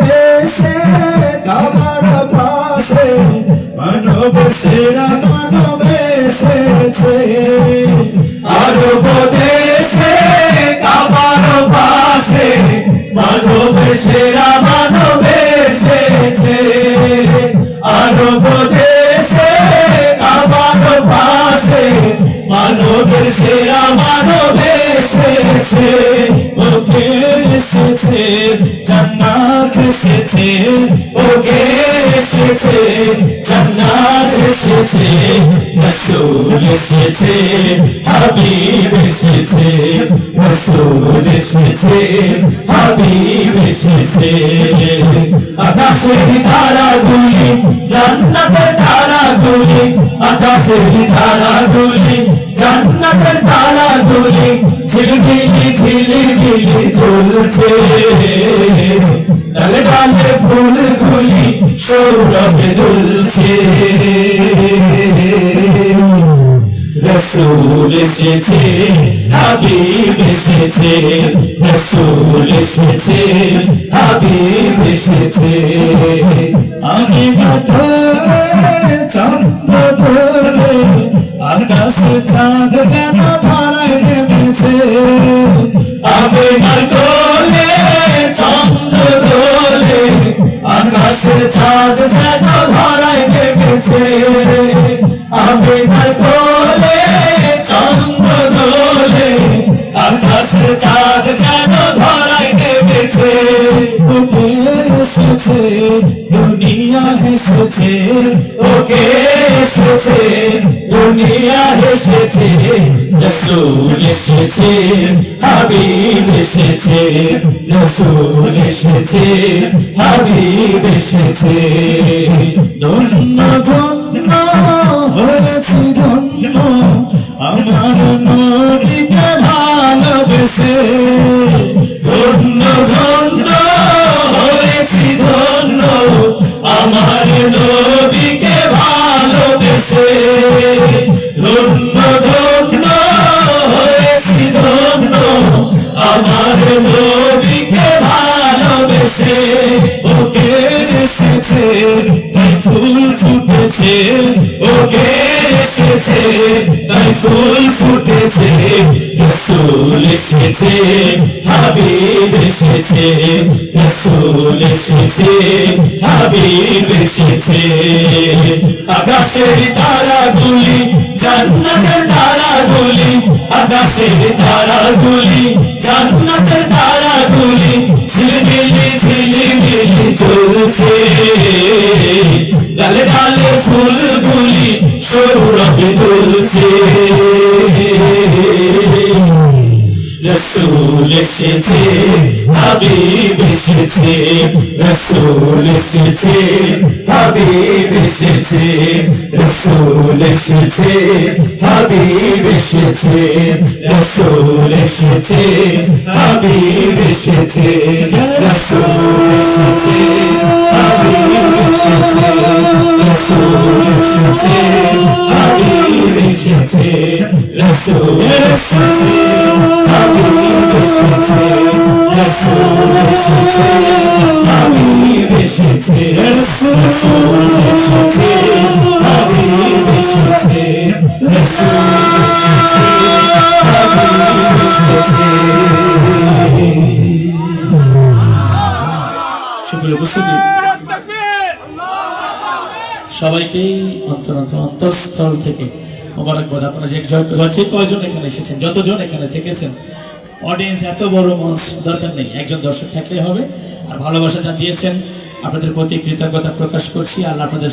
দেশে কাবার পাশে, মানব সেরা মানব এসেছে। আরব দেশে কাবার পাশে, মানব সেরা মানব এসেছে। আরব দেশে কাবার পাশে মানবের সেরা মানব এসেছে। এসেছে, জান্নাত এসেছে ওকে এসেছে, জান্নাত এসেছে, রসুল এসেছে, হাবিব এসেছে, রসুল এসেছে, হাবিব এসেছে। আকাশের তারাগুলি জান্নাতের তারাগুলি আকাশের তারাগুলি জান্নাতের তারাগুলি ঝিলমিলি ঝিলমিলি ঝুলছে ডালে ডালে ফুলগুলি সৌরভে দুলছে। রসুল এসেছে, হাবিব এসেছে, রসুল এসেছে, হাবিব এসেছে। আমি মাথলে চন্দ্র ধরে আকাশে চাঁদ যেন ধরায় নেমেছে। আমি মাথলে চন্দ্র ধরে আকাশে চাঁদ যেন ধরায় নেমেছে। আমি কোলে, চন্দ্র দোলে আকাশের চাঁদ যেন ধরাই নেমেছে। এসেছে দুনিয়া হেসেছে ওকে এসেছে, দুনিয়া হেসেছে রসুল এসেছে, হাবিব এসেছে, রসুল এসেছে, হাবিব এসেছে। ধন্য ধন্য, হয়েছি ধন্য, আমার নদীকে আমার নদীকে ভালোবেসে ওকে এসেছে ফুল ফুটেছে ওকে এসেছে। তাই ফুল ফুটেছে, রসুল এসেছে, হাবিব এসেছে, রসুল এসেছে, হাবিব এসেছে। আকাশের তারাগুলি, জান্নাতের তারাগুলি, আকাশের তারাগুলি, জান্নাতের তারাগুলি, ঝিলমিলি ঝিলমিলি চলছে। ডালে ডালে ফুলগুলি সৌরভে তুলছে রসুল এসেছে হাবিব এসেছে রসুল এসেছে হাবিব এসেছে রসুল এসেছে হাবিব এসেছে রসুল এসেছে হাবিব এসেছে রসুল এসেছে রসুল এসেছে রসুল এসেছে অন্তর অন্তর অন্তঃস্থল থেকে মোবারকবাদ। আপনারা যে য- কয়জন এখানে এসেছেন, যতজন এখানে থেকেছেন অডিয়েন্স এত বড় মঞ্চ দরকার নেই। একজন দর্শক থাকলে হবে। আর ভালোবাসাটা দিয়েছেন। আপনাদের প্রতি কৃতজ্ঞতা প্রকাশ করছি। আল্লাহ আপনাদের